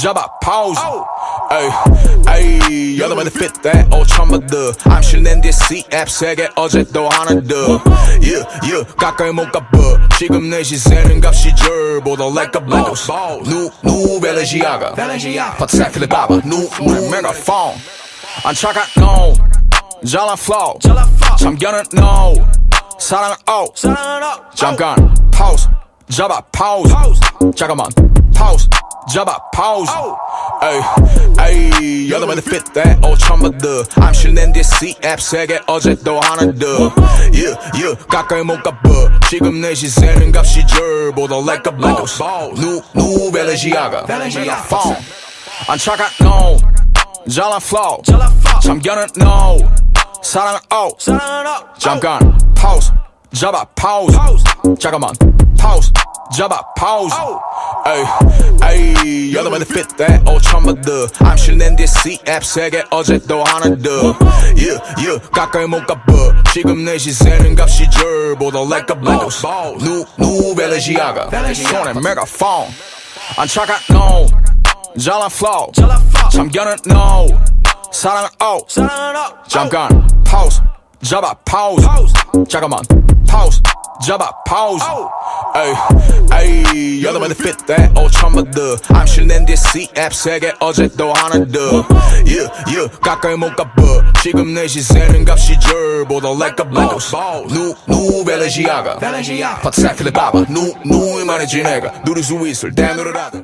잡아 pause 에이 에이 여덟 번째 fit that 5천 번더 I'm 실낸 DC 앱 세개 어제도 하나 더 yeah yeah 가까이 못 가봐 지금 내 시세는 값이 절보다 like a boss 누누 벨레지아가 파트사클레 바바 누누 메가폰 안 차가 no 잘난 flow 참견은 no 사랑은 O 잠깐 pause 잡아 pause 잠깐만 pause 잡아 pause 에이 에이 여덟 번째 fit that 5천 번더 I'm 실낸 DC 앱 세개 어제도 하나 더 yeah yeah 가까이 못 가봐 지금 내 시세는 값이 절보다 like a boss 누누 벨레지아가 phone 안 차가 no 잘난 flow 참견은 no 사랑은 O 잠깐 pause 잡아 pause 잠깐만 pause 잡아 pause 에이 에이 여덟 번째 fit that 5천 번더 I'm 실낸 DC 앱 세개 어제도 하나 더 yeah yeah 가까이 못 가봐 지금 내 시세는 값이 절보다 like a boss 누누 벨레지아가 손에 메가폰 안 차가 no 잘난 flow 참견은 no 사랑은 O 잠깐 pause 잡아 pause 잠깐만 pause 잡아 pause. 에이 에이 여덟 번째 fit that 5천 번더 I'm 실낸 DC 앱 세개 어제도 하나 더 yeah yeah 가까이 못 가봐 지금 내 시세는 값이 절보다 like a boss. 누누 벨레지아가 파트사클레 바바 누누 이만해진 애가. 누릴 수 있을 때 누르라든